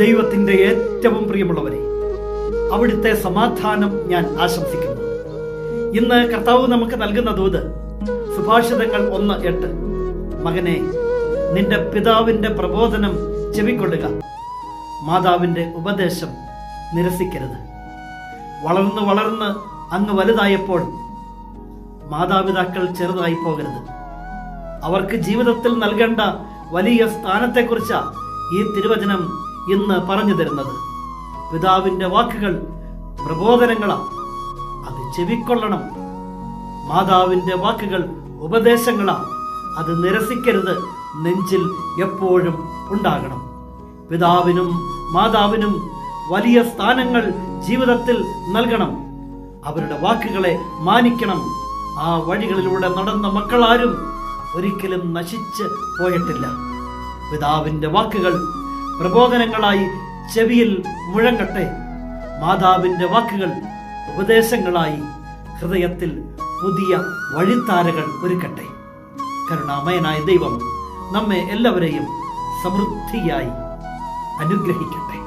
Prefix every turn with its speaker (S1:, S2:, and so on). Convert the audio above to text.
S1: ദൈവത്തിന്റെ ഏറ്റവും പ്രിയമുള്ളവരെ അവിടുത്തെ സമാധാനം ഞാൻ ആശംസിക്കുന്നു. ഇന്ന് കർത്താവ് നമുക്ക് നൽകുന്ന ദൂത് സുഭാഷിതങ്ങൾ ഒന്ന് എട്ട്. മകനെ നിന്റെ പിതാവിന്റെ പ്രബോധനം ചെവിക്കൊള്ളുക. മാതാവിന്റെ ഉപദേശം നിരസിക്കരുത്. വളർന്ന് വളർന്ന് അങ്ങ് വലുതായപ്പോൾ മാതാപിതാക്കൾ ചെറുതായി പോകരുത്. അവർക്ക് ജീവിതത്തിൽ നൽകേണ്ട വലിയ സ്ഥാനത്തെക്കുറിച്ച് ഈ തിരുവചനം ഇന്ന് പറഞ്ഞു തരുന്നത്. പിതാവിന്റെ വാക്കുകൾ പ്രബോധനങ്ങളാണ് അത് ചെവിക്കൊള്ളണം. മാതാവിന്റെ വാക്കുകൾ ഉപദേശങ്ങളാണ് അത് നിരസിക്കരുത്. നെഞ്ചിൽ എപ്പോഴും ഉണ്ടാകണം. പിതാവിനും മാതാവിനും വലിയ സ്ഥാനങ്ങൾ ജീവിതത്തിൽ നൽകണം. അവരുടെ വാക്കുകളെ മാനിക്കണം. ആ വഴികളിലൂടെ നടന്ന മക്കളാരും ഒരിക്കലും നശിച്ച് പോയിട്ടില്ല. പിതാവിന്റെ വാക്കുകൾ പ്രബോധനങ്ങളായി ചെവിയിൽ മുഴങ്ങട്ടെ. മാതാവിന്റെ വാക്കുകൾ ഉപദേശങ്ങളായി ഹൃദയത്തിൽ പുതിയ വഴിത്താരകൾ ഒരുക്കട്ടെ. കരുണാമയനായ ദൈവം നമ്മെ എല്ലാവരെയും സമൃദ്ധിയായി അനുഗ്രഹിക്കട്ടെ.